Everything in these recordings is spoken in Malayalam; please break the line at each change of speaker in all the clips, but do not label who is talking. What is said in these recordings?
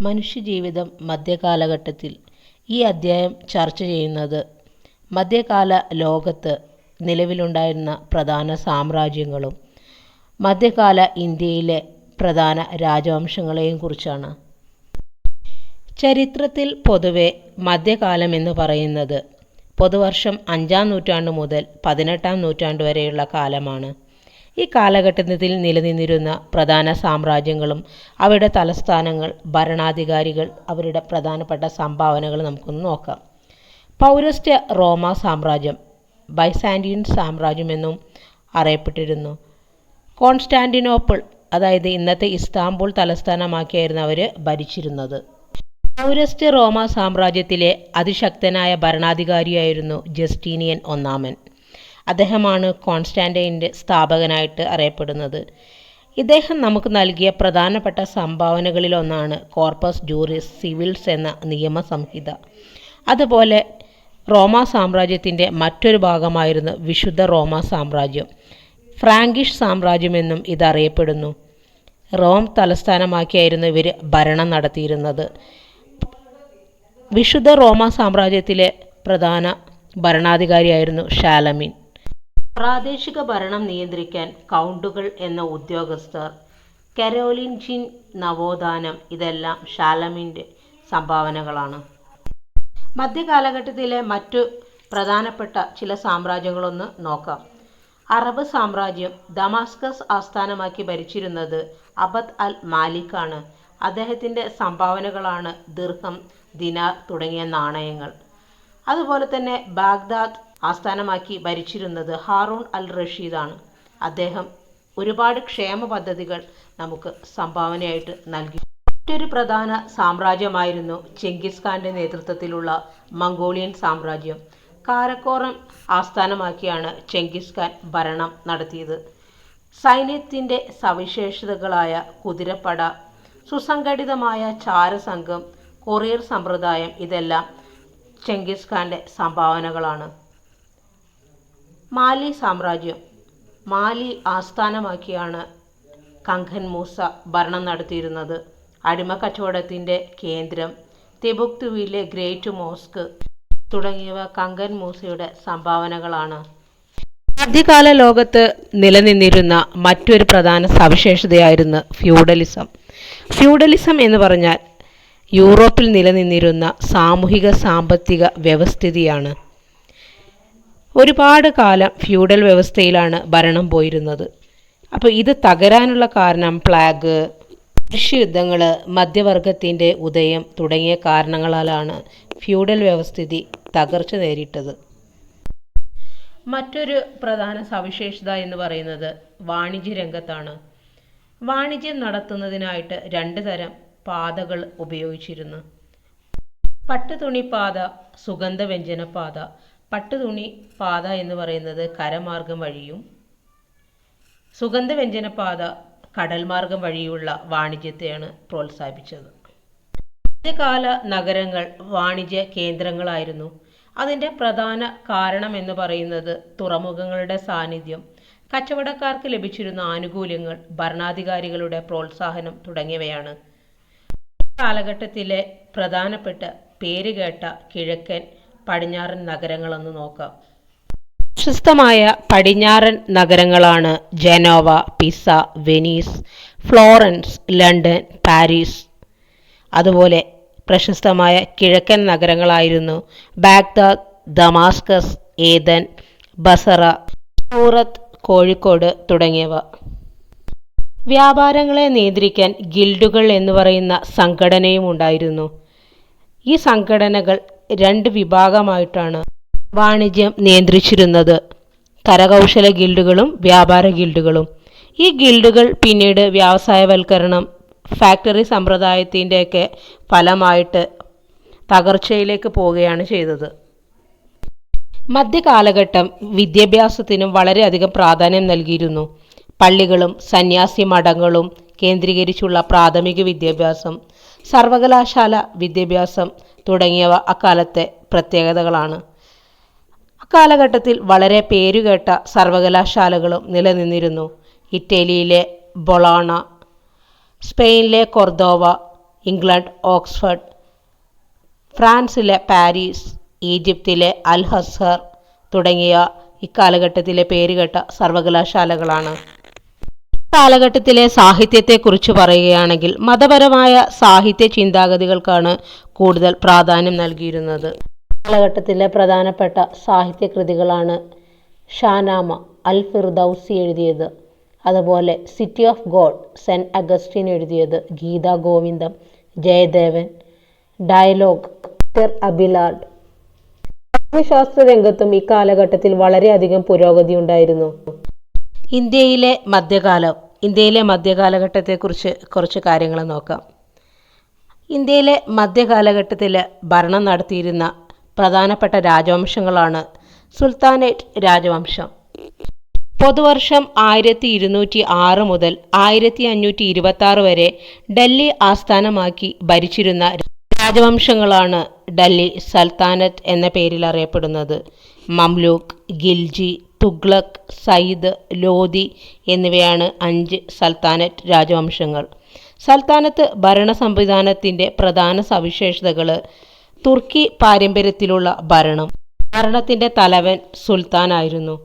മനുഷ്യജീവിതം മധ്യകാലഘട്ടത്തിൽ ഈ അദ്ധ്യായം ചർച്ച ചെയ്യുന്നത് മധ്യകാല ലോകത്ത് നിലവിലുണ്ടായിരുന്ന പ്രധാന സാമ്രാജ്യങ്ങളും മധ്യകാല ഇന്ത്യയിലെ പ്രധാന രാജവംശങ്ങളെയും കുറിച്ചാണ്. ചരിത്രത്തിൽ പൊതുവെ മധ്യകാലം എന്ന് പറയുന്നത് പൊതുവർഷം അഞ്ചാം നൂറ്റാണ്ട് മുതൽ പതിനെട്ടാം നൂറ്റാണ്ട് വരെയുള്ള കാലമാണ്. ഈ കാലഘട്ടത്തിൽ നിലനിന്നിരുന്ന പ്രധാന സാമ്രാജ്യങ്ങളും അവയുടെ തലസ്ഥാനങ്ങൾ ഭരണാധികാരികൾ അവരുടെ പ്രധാനപ്പെട്ട സംഭാവനകൾ നമുക്കൊന്ന് നോക്കാം. പൗരസ്ത്യ റോമ സാമ്രാജ്യം ബൈസാൻഡിയൻ സാമ്രാജ്യമെന്നും അറിയപ്പെട്ടിരുന്നു. കോൺസ്റ്റാന്റിനോപ്പിൾ അതായത് ഇന്നത്തെ ഇസ്താംബുൾ തലസ്ഥാനമാക്കിയായിരുന്നു അവർ ഭരിച്ചിരുന്നത്. പൗരസ്ത്യ റോമ സാമ്രാജ്യത്തിലെ അതിശക്തനായ ഭരണാധികാരിയായിരുന്നു ജസ്റ്റീനിയൻ ഒന്നാമൻ. അദ്ദേഹമാണ് കോൺസ്റ്റാന്റൈന്റെ സ്ഥാപകനായിട്ട് അറിയപ്പെടുന്നത്. ഇദ്ദേഹം നമുക്ക് നൽകിയ പ്രധാനപ്പെട്ട സംഭാവനകളിലൊന്നാണ് കോർപ്പസ് ജൂറിസ് സിവിൽസ് എന്ന നിയമ സംഹിത അതുപോലെ റോമ സാമ്രാജ്യത്തിന്റെ മറ്റൊരു ഭാഗമായിരുന്നു വിശുദ്ധ റോമ സാമ്രാജ്യം. ഫ്രാങ്കിഷ് സാമ്രാജ്യമെന്നും ഇതറിയപ്പെടുന്നു. റോം തലസ്ഥാനമാക്കിയായിരുന്നു ഇവർ ഭരണം നടത്തിയിരുന്നത്. വിശുദ്ധ റോമ സാമ്രാജ്യത്തിലെ പ്രധാന ഭരണാധികാരിയായിരുന്നു ഷാലമീൻ പ്രാദേശിക ഭരണം നിയന്ത്രിക്കാൻ കൗണ്ടുകൾ എന്ന ഉദ്യോഗസ്ഥർ. കരോലിൻജിൻ നവോത്ഥാനം ഇതെല്ലാം ഷാലമിന്റെ സംഭാവനകളാണ്. മധ്യകാലഘട്ടത്തിലെ മറ്റു പ്രധാനപ്പെട്ട ചില സാമ്രാജ്യങ്ങളൊന്ന് നോക്കാം. അറബ് സാമ്രാജ്യം ദമാസ്കസ് ആസ്ഥാനമാക്കി ഭരിച്ചിരുന്നത് അബദ് അൽ മാലിക്കാണ്. അദ്ദേഹത്തിന്റെ സംഭാവനകളാണ് ദിർഹം ദിനാർ തുടങ്ങിയ നാണയങ്ങൾ. അതുപോലെ തന്നെ ബാഗ്ദാദ് ആസ്ഥാനമാക്കി ഭരിച്ചിരുന്നത് ഹാറൂൺ അൽ റഷീദാണ് അദ്ദേഹം ഒരുപാട് ക്ഷേമ പദ്ധതികൾ നമുക്ക് സംഭാവനയായിട്ട് നൽകി. മറ്റൊരു പ്രധാന സാമ്രാജ്യമായിരുന്നു ചെങ്കിസ് ഖാന്റെ നേതൃത്വത്തിലുള്ള മംഗോളിയൻ സാമ്രാജ്യം. കാരക്കോറം ആസ്ഥാനമാക്കിയാണ് ചെങ്കിസ് ഖാൻ ഭരണം നടത്തിയത്. സൈന്യത്തിന്റെ സവിശേഷതകളായ കുതിരപ്പട സുസംഘടിതമായ ചാരസംഘം കൊറിയർ സമ്പ്രദായം ഇതെല്ലാം ചെങ്കിസ് ഖാന്റെ സംഭാവനകളാണ്. മാലി സാമ്രാജ്യം. മാലി ആസ്ഥാനമാക്കിയാണ് കങ്കൻ മൂസ ഭരണം നടത്തിയിരുന്നത്. അടിമ കച്ചവടത്തിന്റെ കേന്ദ്രം തിബുക്തുവിലെ ഗ്രേറ്റ് മോസ്ക് തുടങ്ങിയവ കങ്കൻ മൂസയുടെ സംഭാവനകളാണ്. മധ്യകാല ലോകത്ത് നിലനിന്നിരുന്ന മറ്റൊരു പ്രധാന സവിശേഷതയായിരുന്നു ഫ്യൂഡലിസം. ഫ്യൂഡലിസം എന്ന് പറഞ്ഞാൽ യൂറോപ്പിൽ നിലനിന്നിരുന്ന സാമൂഹിക സാമ്പത്തിക വ്യവസ്ഥിതിയാണ്. ഒരുപാട് കാലം ഫ്യൂഡൽ വ്യവസ്ഥയിലാണ് ഭരണം പോയിരുന്നത്. അപ്പോൾ ഇത് തകരാനുള്ള കാരണം പ്ലാഗ് കൃഷിയുദ്ധങ്ങൾ മധ്യവർഗത്തിന്റെ ഉദയം തുടങ്ങിയ കാരണങ്ങളാലാണ് ഫ്യൂഡൽ വ്യവസ്ഥിതി തകർച്ച നേരിട്ടത്. മറ്റൊരു പ്രധാന സവിശേഷത എന്ന് പറയുന്നത് വാണിജ്യ രംഗത്താണ്. വാണിജ്യം നടത്തുന്നതിനായിട്ട് രണ്ട് തരം പാതകൾ ഉപയോഗിച്ചിരുന്നു. പട്ടുതുണിപ്പാത പാത സുഗന്ധവ്യഞ്ജന പാത പട്ടുതുണി പാത എന്ന് പറയുന്നത് കരമാർഗം വഴിയും സുഗന്ധവ്യഞ്ജന പാത കടൽ മാർഗം വഴിയുള്ള വാണിജ്യത്തെയാണ് പ്രോത്സാഹിപ്പിച്ചത്. മധ്യകാല നഗരങ്ങൾ വാണിജ്യ കേന്ദ്രങ്ങളായിരുന്നു. അതിന്റെ പ്രധാന കാരണം എന്ന് പറയുന്നത് തുറമുഖങ്ങളുടെ സാന്നിധ്യം കച്ചവടക്കാർക്ക് ലഭിച്ചിരുന്ന ആനുകൂല്യങ്ങൾ ഭരണാധികാരികളുടെ പ്രോത്സാഹനം തുടങ്ങിയവയാണ്. കാലഘട്ടത്തിലെ പ്രധാനപ്പെട്ട പേരുകേട്ട കിഴക്കൻ പടിഞ്ഞാറൻ നഗരങ്ങളെന്ന് നോക്കാം. പ്രശസ്തമായ പടിഞ്ഞാറൻ നഗരങ്ങളാണ് Genoa Pisa Venice Florence London Paris. അതുപോലെ പ്രശസ്തമായ കിഴക്കൻ നഗരങ്ങളായിരുന്നു Baghdad Damascus Aden Basra Surat Kozhikode തുടങ്ങിയവ. വ്യാപാരങ്ങളെ നിയന്ത്രിക്കാൻ ഗിൽഡുകൾ എന്ന് പറയുന്ന സംഘടനയും ഉണ്ടായിരുന്നു. ഈ സംഘടനകൾ രണ്ട് വിഭാഗമായിട്ടാണ് വാണിജ്യം നിയന്ത്രിച്ചിരുന്നത്. കരകൗശല ഗിൽഡുകളും വ്യാപാര ഗിൽഡുകളും. ഈ ഗിൽഡുകൾ പിന്നീട് വ്യവസായവൽക്കരണം ഫാക്ടറി സമ്പ്രദായത്തിന്റെയൊക്കെ ഫലമായിട്ട് തകർച്ചയിലേക്ക് പോവുകയാണ് ചെയ്തത്. മധ്യകാലഘട്ടം വിദ്യാഭ്യാസത്തിനും വളരെയധികം പ്രാധാന്യം നൽകിയിരുന്നു. പള്ളികളും സന്യാസി മഠങ്ങളും കേന്ദ്രീകരിച്ചുള്ള പ്രാഥമിക വിദ്യാഭ്യാസം സർവകലാശാല വിദ്യാഭ്യാസം തുടങ്ങിയവ അക്കാലത്തെ പ്രത്യേകതകളാണ്. അക്കാലഘട്ടത്തിൽ വളരെ പേരുകേട്ട സർവകലാശാലകളും നിലനിന്നിരുന്നു. ഇറ്റലിയിലെ ബൊളാണ സ്പെയിനിലെ കൊർദോവ ഇംഗ്ലണ്ട് ഓക്സ്ഫർഡ് ഫ്രാൻസിലെ പാരീസ് ഈജിപ്തിലെ അൽ ഹസർ തുടങ്ങിയ ഇക്കാലഘട്ടത്തിലെ പേരുകേട്ട സർവകലാശാലകളാണ്. കാലഘട്ടത്തിലെ സാഹിത്യത്തെക്കുറിച്ച് പറയുകയാണെങ്കിൽ മതപരമായ സാഹിത്യ ചിന്താഗതികൾക്കാണ് കൂടുതൽ പ്രാധാന്യം നൽകിയിരുന്നത്. കാലഘട്ടത്തിലെ പ്രധാനപ്പെട്ട സാഹിത്യകൃതികളാണ് ഷാനാമ അൽ ഫിർദൌസി എഴുതിയത് അതുപോലെ city of God Saint Augustine എഴുതിയത് ഗീതാ ഗോവിന്ദം ജയദേവൻ ഡയലോഗ് അബിലാഡ് ശാസ്ത്ര രംഗത്തും ഈ കാലഘട്ടത്തിൽ വളരെയധികം പുരോഗതി ഉണ്ടായിരുന്നു. ഇന്ത്യയിലെ മധ്യകാലം ഇന്ത്യയിലെ മധ്യകാലഘട്ടത്തെക്കുറിച്ച് കുറച്ച് കാര്യങ്ങൾ നോക്കാം. ഇന്ത്യയിലെ മധ്യകാലഘട്ടത്തിൽ ഭരണം നടത്തിയിരുന്ന പ്രധാനപ്പെട്ട രാജവംശങ്ങളാണ് സുൽത്താനേറ്റ് രാജവംശം. പൊതുവർഷം ആയിരത്തി ഇരുന്നൂറ്റി ആറ് മുതൽ ആയിരത്തി അഞ്ഞൂറ്റി ഇരുപത്തി ആറ് വരെ ഡൽഹി ആസ്ഥാനമാക്കി ഭരിച്ചിരുന്ന രാജവംശങ്ങളാണ് ഡൽഹി സൽത്താനത്ത് എന്ന പേരിൽ അറിയപ്പെടുന്നത്. മംലൂക്ക് ഗിൽജി തുഗ്ലക് സയ്യിദ് ലോധി എന്നിവയാണ് അഞ്ച് സൽത്താനറ്റ് രാജവംശങ്ങൾ. സൽത്താനത്ത് ഭരണ സംവിധാനത്തിന്റെ പ്രധാന സവിശേഷതകൾ തുർക്കി പാരമ്പര്യത്തിലുള്ള ഭരണം. ഭരണത്തിന്റെ തലവൻ സുൽത്താനായിരുന്നു.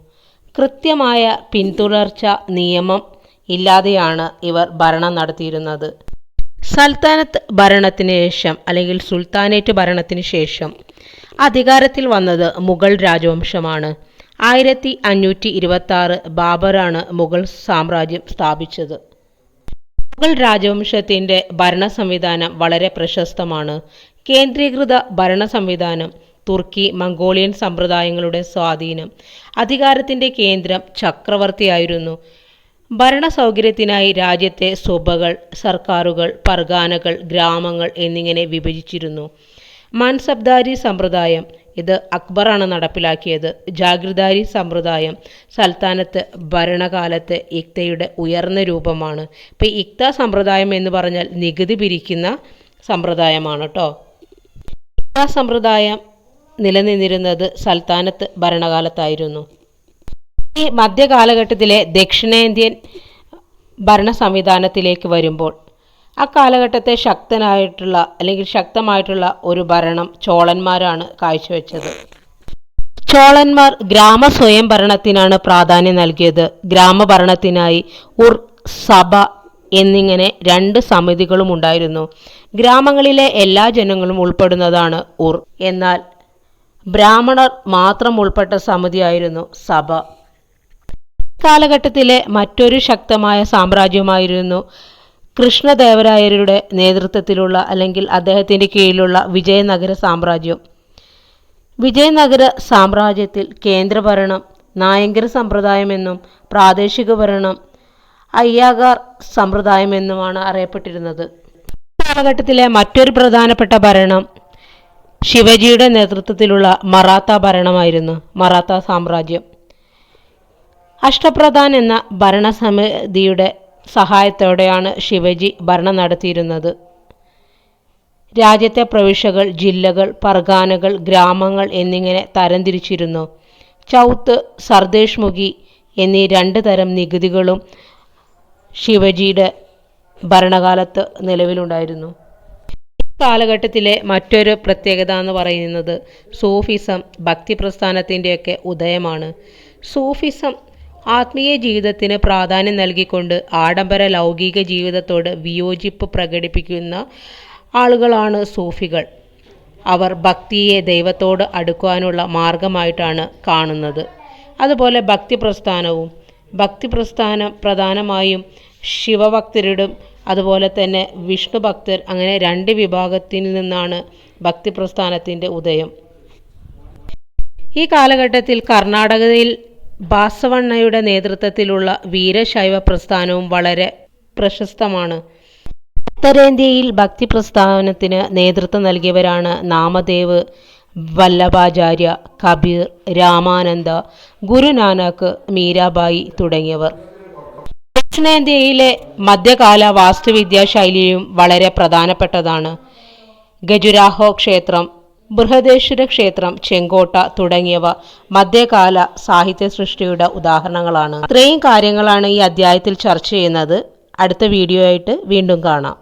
കൃത്യമായ പിന്തുടർച്ച നിയമം ഇല്ലാതെയാണ് ഇവർ ഭരണം നടത്തിയിരുന്നത്. സൽത്താനത്ത് ഭരണത്തിന് ശേഷം അല്ലെങ്കിൽ സുൽത്താനേറ്റ് ഭരണത്തിന് ശേഷം അധികാരത്തിൽ വന്നത് മുഗൾ രാജവംശമാണ്. ആയിരത്തി അഞ്ഞൂറ്റി ഇരുപത്തി ആറ് ബാബറാണ് മുഗൾ സാമ്രാജ്യം സ്ഥാപിച്ചത്. മുഗൾ രാജവംശത്തിന്റെ ഭരണ സംവിധാനം വളരെ പ്രശസ്തമാണ്. കേന്ദ്രീകൃത ഭരണ സംവിധാനം തുർക്കി മംഗോളിയൻ സമ്പ്രദായങ്ങളുടെ സ്വാധീനം അധികാരത്തിന്റെ കേന്ദ്രം ചക്രവർത്തിയായിരുന്നു. ഭരണ സൗകര്യത്തിനായി രാജ്യത്തെ സുബകൾ സർക്കാരുകൾ പർഗാനകൾ ഗ്രാമങ്ങൾ എന്നിങ്ങനെ വിഭജിച്ചിരുന്നു. മാൻസബ്ദാരി സമ്പ്രദായം. ഇത് അക്ബറാണ് നടപ്പിലാക്കിയത്. ജാഗ്രതാരി സമ്പ്രദായം. സൽത്താനത്ത് ഭരണകാലത്ത് ഇക്തയുടെ ഉയർന്ന രൂപമാണ്. ഇപ്പം ഇക്ത സമ്പ്രദായം എന്ന് പറഞ്ഞാൽ നികുതി പിരിക്കുന്ന സമ്പ്രദായമാണ് കേട്ടോ ഇക്ത സമ്പ്രദായം നിലനിന്നിരുന്നത് സൽത്താനത്ത് ഭരണകാലത്തായിരുന്നു. ഈ മധ്യകാലഘട്ടത്തിലെ ദക്ഷിണേന്ത്യൻ ഭരണ സംവിധാനത്തിലേക്ക് വരുമ്പോൾ ആ കാലഘട്ടത്തെ ശക്തനായിട്ടുള്ള അല്ലെങ്കിൽ ശക്തമായിട്ടുള്ള ഒരു ഭരണം ചോളന്മാരാണ് കാഴ്ചവെച്ചത്. ചോളന്മാർ ഗ്രാമ സ്വയം ഭരണത്തിനാണ് പ്രാധാന്യം നൽകിയത്. ഗ്രാമഭരണത്തിനായി ഉർ സഭ എന്നിങ്ങനെ രണ്ട് സമിതികളും ഉണ്ടായിരുന്നു. ഗ്രാമങ്ങളിലെ എല്ലാ ജനങ്ങളും ഉൾപ്പെടുന്നതാണ് ഉർ. എന്നാൽ ബ്രാഹ്മണർ മാത്രം ഉൾപ്പെട്ട സമിതിയായിരുന്നു സഭ. കാലഘട്ടത്തിലെ മറ്റൊരു ശക്തമായ സാമ്രാജ്യമായിരുന്നു കൃഷ്ണദേവരായരുടെ നേതൃത്വത്തിലുള്ള അല്ലെങ്കിൽ അദ്ദേഹത്തിന്റെ കീഴിലുള്ള വിജയനഗര സാമ്രാജ്യം. വിജയനഗര സാമ്രാജ്യത്തിൽ കേന്ദ്രഭരണം നായങ്കര സമ്പ്രദായമെന്നും പ്രാദേശിക ഭരണം അയ്യാഗാർ സമ്പ്രദായമെന്നുമാണ് അറിയപ്പെട്ടിരുന്നത്. കാലഘട്ടത്തിലെ മറ്റൊരു പ്രധാനപ്പെട്ട ഭരണം ശിവജിയുടെ നേതൃത്വത്തിലുള്ള മറാത്ത ഭരണമായിരുന്നു മറാത്ത സാമ്രാജ്യം. അഷ്ടപ്രധാൻ എന്ന ഭരണസമിതിയുടെ സഹായത്തോടെയാണ് ശിവജി ഭരണം നടത്തിയിരുന്നത്. രാജ്യത്തെ പ്രവിശ്യകൾ ജില്ലകൾ പർഗാനകൾ ഗ്രാമങ്ങൾ എന്നിങ്ങനെ തരംതിരിച്ചിരുന്നു. ചൗത്ത് സർദേശ് എന്നീ രണ്ട് തരം നികുതികളും ശിവജിയുടെ ഭരണകാലത്ത് നിലവിലുണ്ടായിരുന്നു. കാലഘട്ടത്തിലെ മറ്റൊരു പ്രത്യേകത എന്ന് പറയുന്നത് സൂഫിസം ഭക്തി പ്രസ്ഥാനത്തിന്റെയൊക്കെ ഉദയമാണ്. സൂഫിസം ആത്മീയ ജീവിതത്തിന് പ്രാധാന്യം നൽകിക്കൊണ്ട് ആഡംബര ലൗകിക ജീവിതത്തോട് വിയോജിപ്പ് പ്രകടിപ്പിക്കുന്ന ആളുകളാണ് സൂഫികൾ. അവർ ഭക്തിയെ ദൈവത്തോട് അടുക്കുവാനുള്ള മാർഗമായിട്ടാണ് കാണുന്നത്. അതുപോലെ ഭക്തി പ്രസ്ഥാനവും ഭക്തി പ്രസ്ഥാനം പ്രധാനമായും ശിവഭക്തരുടെ അതുപോലെ തന്നെ വിഷ്ണു ഭക്തർ അങ്ങനെ രണ്ട് വിഭാഗത്തിൽ നിന്നാണ് ഭക്തി പ്രസ്ഥാനത്തിന്റെ ഉദയം. ഈ കാലഘട്ടത്തിൽ കർണാടകയിൽ ബാസവണ്ണയുടെ നേതൃത്വത്തിലുള്ള വീരശൈവ പ്രസ്ഥാനവും വളരെ പ്രശസ്തമാണ്. ഉത്തരേന്ത്യയിൽ ഭക്തി പ്രസ്ഥാനത്തിന് നേതൃത്വം നൽകിയവരാണ് നാമദേവ് വല്ലഭാചാര്യ കബീർ രാമാനന്ദ ഗുരുനാനാക്ക് മീരാബായി തുടങ്ങിയവർ. ദക്ഷിണേന്ത്യയിലെ മധ്യകാല വാസ്തുവിദ്യാ ശൈലിയും വളരെ പ്രധാനപ്പെട്ടതാണ്. ഗജുരാഹോ ക്ഷേത്രം ബൃഹദേശ്വര ക്ഷേത്രം ചെങ്കോട്ട തുടങ്ങിയവ മധ്യകാല സാഹിത്യ സൃഷ്ടിയുടെ ഉദാഹരണങ്ങളാണ്. ഇത്രയും കാര്യങ്ങളാണ് ഈ അധ്യായത്തിൽ ചർച്ച ചെയ്യുന്നത്. അടുത്ത വീഡിയോ ആയിട്ട് വീണ്ടും കാണാം.